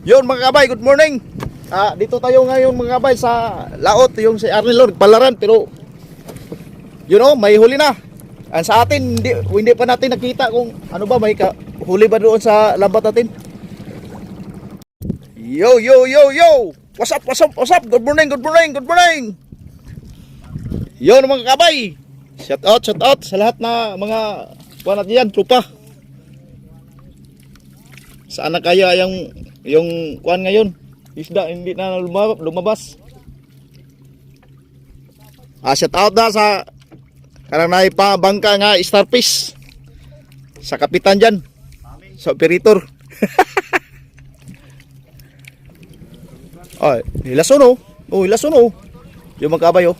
Yun mga kabay, good morning. Ah, dito tayo ngayon mga kabay sa laot yung si Arnel Lord palaran pero you know, may huli na. Ang sa atin hindi, hindi pa natin nakita kung ano ba may ka, huli ba doon sa lambat natin. Yo yo yo yo. What's up? What's up? What's up? Good morning, good morning, good morning. Yun mga kabay. Shout out, shout out sa lahat na mga kuha natin yan, trupa. Saan na kaya yung yung kuan ngayon? Isda hindi na lumabas. Ah, shout out na sa karang naay pa bangka nga starfish. Sa kapitan diyan. Sa operator. Ay, hilason oh. Oh, oh. Yung magkabay oh.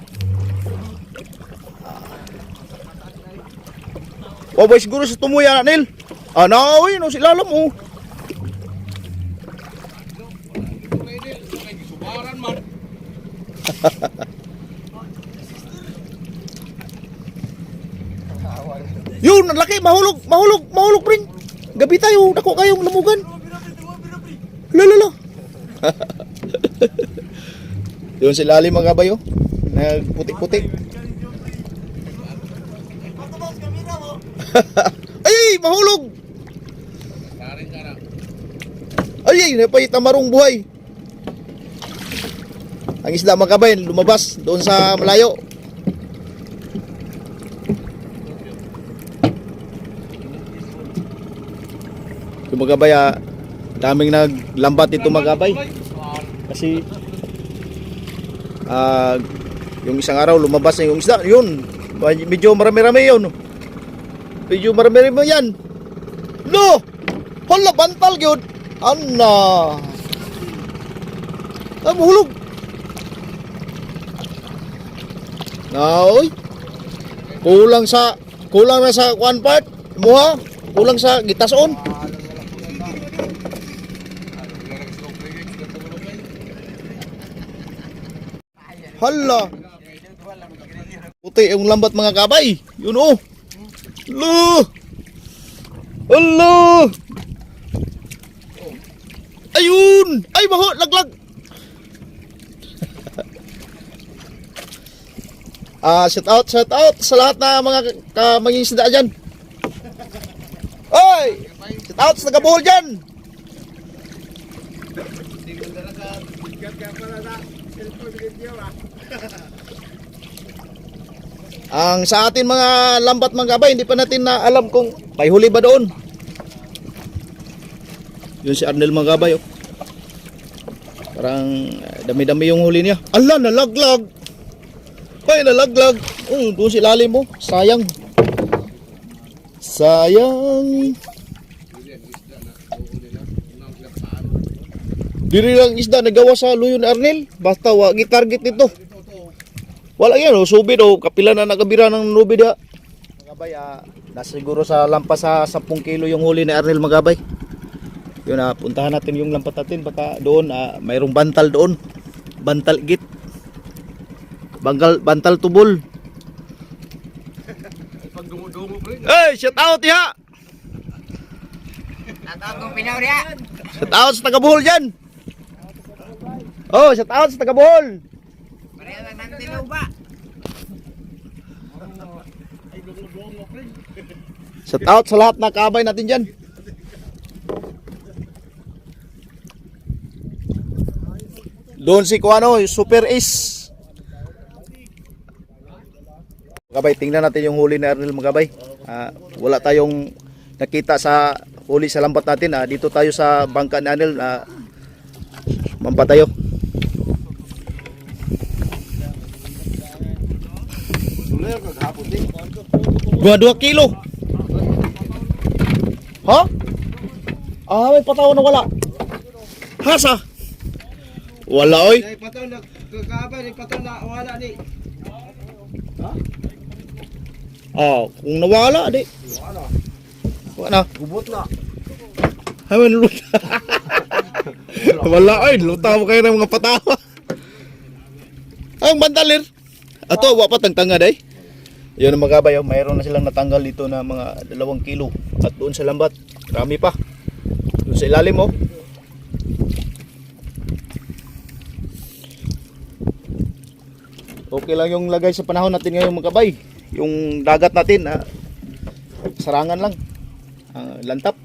Oh, boy, siguro sa tumuya na, Nil. Ah, nauwi, no, sila alam, oh. Yun, laki, mahulog, mahulog, mahulog, pring. Gabi tayo, dako kayong lamugan. Lala, Yun si Lali mga bayo. Nagputik-putik. ay, mahulog. Ay, ay, napay tamarong buhay. Ang isda mga kabay, lumabas doon sa malayo. Kabay, ah, daming naglambat dito mga kabay. Kasi ah yung isang araw lumabas na yung isda, yun. Medyo marami-rami yun. Medyo marami-rami yan. No! Hala, bantal yun. Anna. Ah, mahulog. Naoy. Kulang sa kulang na sa one part. Muha. Kulang sa gitason. Hala. Puti yung lambat mga kabay. Yun oh. Lo. Hala. Ayun. Ay maho laglag. Ah, shout out, shout out sa lahat na mga kamanging isda dyan. Oy! Shout out sa tagabuhol dyan. Ang sa atin mga lambat mga gabay, hindi pa natin na alam kung may huli ba doon. Yun si Arnel mga gabay. Oh. Parang eh, dami-dami yung huli niya. Ala, nalaglag. Ay, nalaglag. Oh, doon si lalim mo. Sayang. Sayang. Diri lang isda nagawa sa luyo ni Arnel. Basta wagi target nito. Wala yan, oh, subid oh, kapila na nagabira ng nubi da. Magabay, ah, siguro sa lampas sa 10 kilo yung huli ni Arnel Magabay. Yun ah, puntahan natin yung lampat natin baka doon ah, mayroong bantal doon. Bantal git. Banggal bantal tubol. Hey, shout out ya. Natawag kong pinawriya. Shout out sa taga-Bohol diyan. Oh, shout out sa taga-Bohol. Pareha tilaw ba? Shout out sa lahat na kabay natin diyan. Doon si Kuano, Super Ace. Magabay, tingnan natin yung huli ni Arnel Magabay. Ah, wala tayong nakita sa huli sa lambat natin. Ah, dito tayo sa bangka ni Arnel. Ah, mampa Dua dua kilo. Ha? Ah, may pataw na wala. Hasa? Wala oy. Ay, pataw na, kakaabay, ay pataw na, wala ni. Ah, kung nawala di. Wala. Wala. Gubot na. Ay, may luta. wala oy, luta mo kayo ng mga patawa. Ang bandalir. Ato, wa pa tangtanga day. Yun ang mga kabay, oh, mayroon na silang natanggal dito na mga dalawang kilo. At doon sa lambat, marami pa. Doon sa ilalim oh. Okay lang yung lagay sa panahon natin ngayon mga kabay. Yung dagat natin, ah, sarangan lang. Ah, lantap.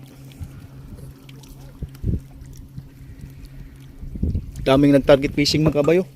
Daming nag-target fishing mga kabayo.